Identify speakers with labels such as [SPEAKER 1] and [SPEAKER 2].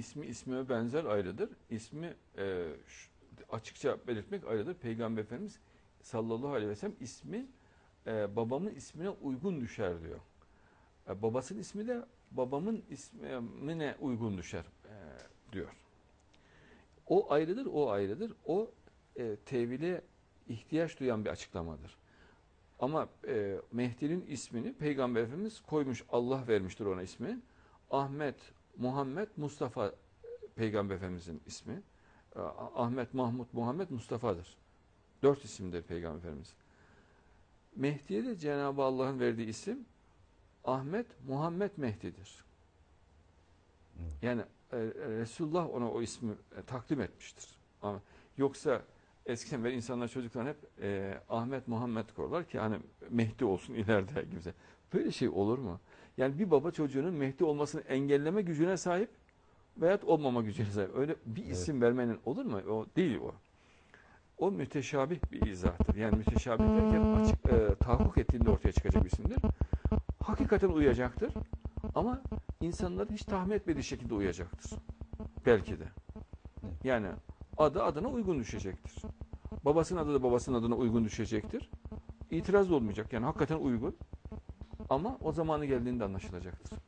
[SPEAKER 1] ismi ismime benzer ayrıdır. İsmi e, açıkça belirtmek ayrıdır. Peygamber Efendimiz sallallahu aleyhi ve sellem ismi e, babamın ismine uygun düşer diyor. E, babasının ismi de babamın ismine uygun düşer e, diyor. O ayrıdır, o ayrıdır. O e, tevhile ihtiyaç duyan bir açıklamadır. Ama e, Mehdi'nin ismini Peygamber Efendimiz koymuş, Allah vermiştir ona ismi. Ahmet, Muhammed, Mustafa Peygamber Efendimizin ismi. E, Ahmet, Mahmud, Muhammed, Mustafa'dır. Dört isimdir Peygamber Efendimiz. Mehdi'ye de Cenab-ı Allah'ın verdiği isim Ahmet, Muhammed Mehdi'dir.
[SPEAKER 2] Evet.
[SPEAKER 1] Yani e, Resulullah ona o ismi e, takdim etmiştir. Ama yoksa eskiden beri insanlar çocuklar hep e, Ahmet Muhammed korlar ki hani Mehdi olsun ileride gibi. Böyle şey olur mu? Yani bir baba çocuğunun Mehdi olmasını engelleme gücüne sahip veyahut olmama gücüne sahip. Öyle bir
[SPEAKER 2] Evet.
[SPEAKER 1] isim vermenin olur mu? O değil o. O müteşabih bir izahtır. Yani müteşabih derken açık, e, tahakkuk ettiğinde ortaya çıkacak bir isimdir. Hakikaten uyacaktır. Ama insanların hiç tahmin etmediği şekilde uyacaktır. Belki de.
[SPEAKER 2] Evet.
[SPEAKER 1] Yani adı adına uygun düşecektir. Babasının adı da babasının adına uygun düşecektir. İtiraz olmayacak. Yani hakikaten uygun. Ama o zamanı geldiğinde anlaşılacaktır.